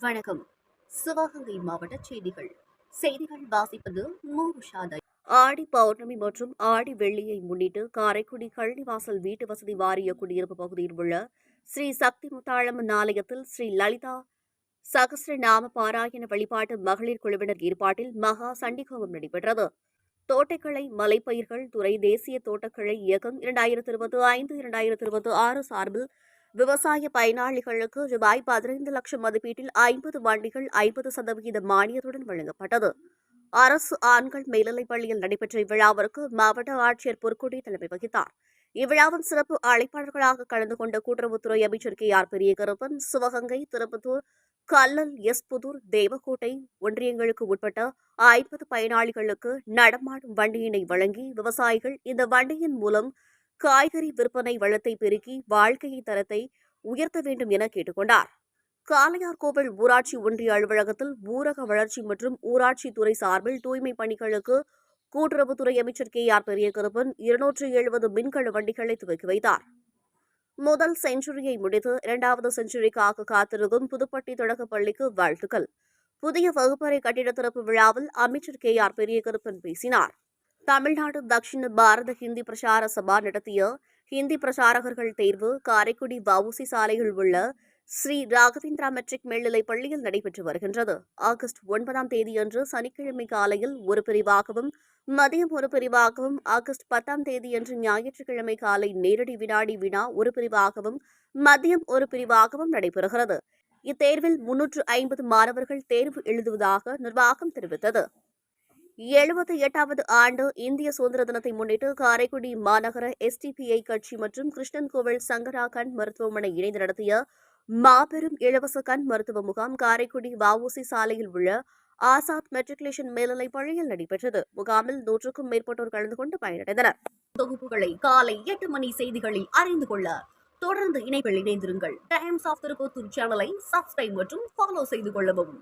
வணக்கம். சிவகங்கை மாவட்ட செய்திகள். செய்திகள் வாசிப்பது மூஷாதை ஆடி பௌர்ணமி மற்றும் ஆடி வெள்ளியை முன்னிட்டு காரைக்குடி கழனிவாசல் வீட்டு வசதி வாரிய குடியிருப்பு பகுதியில் உள்ள ஸ்ரீ சக்தி முத்தாளம்மன் ஆலயத்தில் ஸ்ரீ லலிதா சகஸ்ரநாம பாராயண வழிபாட்டு மகளிர் குழுவினர் ஏற்பாட்டில் மகா சண்டிகோபம் நடைபெற்றது. தோட்டக்கலை மலைப்பயிர்கள் துறை தேசிய தோட்டக்கலை இயக்கம் இரண்டாயிரத்தி இருபது ஐந்து இரண்டாயிரத்தி இருபது ஆறு சார்பில் விவசாய பயனாளிகளுக்கு ரூபாய் பதினைந்து லட்சம் மதிப்பீட்டில் ஐம்பது வண்டிகள் ஐம்பது சதவிகித மானியத்துடன் வழங்கப்பட்டது. அரசு ஆண்கள் மேல்நிலைப் பள்ளியில் நடைபெற்ற இவ்விழாவிற்கு மாவட்ட ஆட்சியர் பொற்கொடி தலைமை வகித்தார். இவ்விழாவின் சிறப்பு அழைப்பாளர்களாக கலந்து கொண்ட கூட்டுறவுத்துறை அமைச்சர் K R Periyakaruppan Sivaganga Tiruppattur Kallal S Pudur Devakottai ஒன்றியங்களுக்கு உட்பட்ட ஐம்பது பயனாளிகளுக்கு நடமாடும் வண்டியினை வழங்கி விவசாயிகள் இந்த வண்டியின் மூலம் காய்கறி விற்பனை வளத்தை பெருக்கி வாழ்க்கையை தரத்தை உயர்த்த வேண்டும் என கேட்டுக்கொண்டார். காளையார்கோவில் ஊராட்சி ஒன்றிய அலுவலகத்தில் ஊரக வளர்ச்சி மற்றும் ஊராட்சி துறை சார்பில் தூய்மை பணிகளுக்கு கூட்டுறவுத்துறை அமைச்சர் கே. ஆர். பெரியகருப்பன் இருநூற்று எழுபது மின்கழு வண்டிகளை துவக்கி வைத்தார். முதல் செஞ்சுரியை முடித்து இரண்டாவது செஞ்சுரிக்காக காத்திருக்கும் புதுப்பட்டி தொடக்கப் பள்ளிக்கு வாழ்த்துக்கள். புதிய வகுப்பறை கட்டிட திறப்பு விழாவில் அமைச்சர் கே. ஆர். பெரியகருப்பன் பேசினார். தமிழ்நாடு தக்ஷிண பாரத ஹிந்தி பிரசார சபா நடத்திய ஹிந்தி பிரசாரகர்கள் தேர்வு காரைக்குடி வவுசி சாலையில் உள்ள ஸ்ரீ ராகவேந்திரா மெட்ரிக் மேல்நிலைப் பள்ளியில் நடைபெற்று வருகின்றது. ஆகஸ்ட் ஒன்பதாம் தேதியன்று சனிக்கிழமை காலையில் ஒரு பிரிவாகவும் மதியம் ஒரு பிரிவாகவும் ஆகஸ்ட் பத்தாம் தேதியன்று ஞாயிற்றுக்கிழமை காலை நேரடி வினாடி வினா ஒரு பிரிவாகவும் மதியம் ஒரு பிரிவாகவும் நடைபெறுகிறது. இத்தேர்வில் முன்னூற்று ஐம்பது மாணவர்கள் தேர்வு எழுதுவதாக நிர்வாகம் தெரிவித்தது. எழுபத்தி எட்டாவது ஆண்டு இந்திய சுதந்திர தினத்தை முன்னிட்டு காரைக்குடி மாநகர எஸ்டிபிஐ கட்சி மற்றும் கிருஷ்ணன் கோவில் சங்கரா கண் மருத்துவமனை இணைந்து நடத்திய மாபெரும் இலவச கண் மருத்துவ முகாம் காரைக்குடி வஉசி சாலையில் உள்ள ஆசாத் மெட்ரிகுலேஷன் மேல்நிலை பள்ளியில் நடைபெற்றது. முகாமில் நூற்றுக்கும் மேற்பட்டோர் கலந்து கொண்டு பயனடைந்தனர். தொகுப்புகளை காலை எட்டு மணி செய்திகளில் அறிந்து கொள்ள தொடர்ந்து இணைப்பில் இணைந்திருங்கள். டைம்ஸ் ஆஃப் திருப்பத்தூர் சேனலை சப்ஸ்கிரைப் மற்றும் ஃபாலோ செய்து கொள்ளவும்.